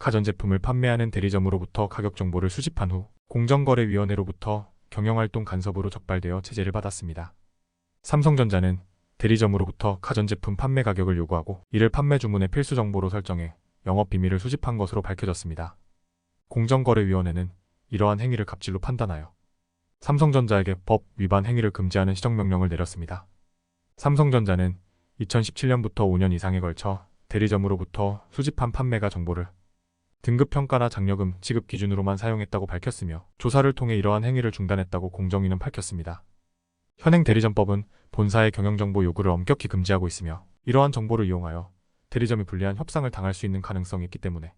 가 가전제품을 판매하는 대리점으로부터 가격 정보를 수집한 후 공정거래위원회로부터 경영활동 간섭으로 적발되어 제재를 받았습니다. 삼성전자는 대리점으로부터 가전제품 판매 가격을 요구하고 이를 판매 주문의 필수 정보로 설정해 영업 비밀을 수집한 것으로 밝혀졌습니다. 공정거래위원회는 이러한 행위를 갑질로 판단하여 삼성전자에게 법 위반 행위를 금지하는 시정명령을 내렸습니다. 삼성전자는 2017년부터 5년 이상에 걸쳐 대리점으로부터 수집한 판매가 정보를 등급평가나 장려금 지급 기준으로만 사용했다고 밝혔으며 조사를 통해 이러한 행위를 중단했다고 공정위는 밝혔습니다. 현행 대리점법은 본사의 경영정보 요구를 엄격히 금지하고 있으며 이러한 정보를 이용하여 대리점이 불리한 협상을 당할 수 있는 가능성이 있기 때문에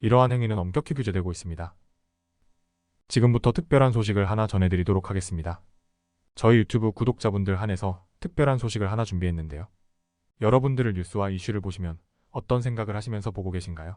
이러한 행위는 엄격히 규제되고 있습니다. 지금부터 특별한 소식을 하나 전해드리도록 하겠습니다. 저희 유튜브 구독자분들 한해서 특별한 소식을 하나 준비했는데요. 여러분들을 뉴스와 이슈를 보시면 어떤 생각을 하시면서 보고 계신가요?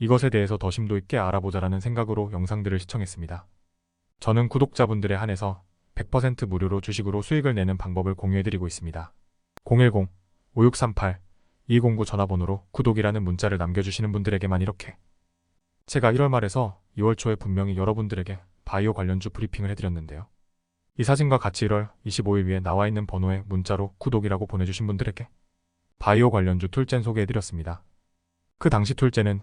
이것에 대해서 더 심도 있게 알아보자라는 생각으로 영상들을 시청했습니다. 저는 구독자분들에 한해서 100% 무료로 주식으로 수익을 내는 방법을 공유해드리고 있습니다. 010-5638-209 전화번호로 구독이라는 문자를 남겨주시는 분들에게만 이렇게 제가 1월 말에서 2월 초에 분명히 여러분들에게 바이오 관련주 브리핑을 해드렸는데요. 이 사진과 같이 1월 25일 위에 나와 있는 번호에 문자로 구독이라고 보내주신 분들에게 바이오 관련주 툴젠 소개해드렸습니다. 그 당시 툴젠은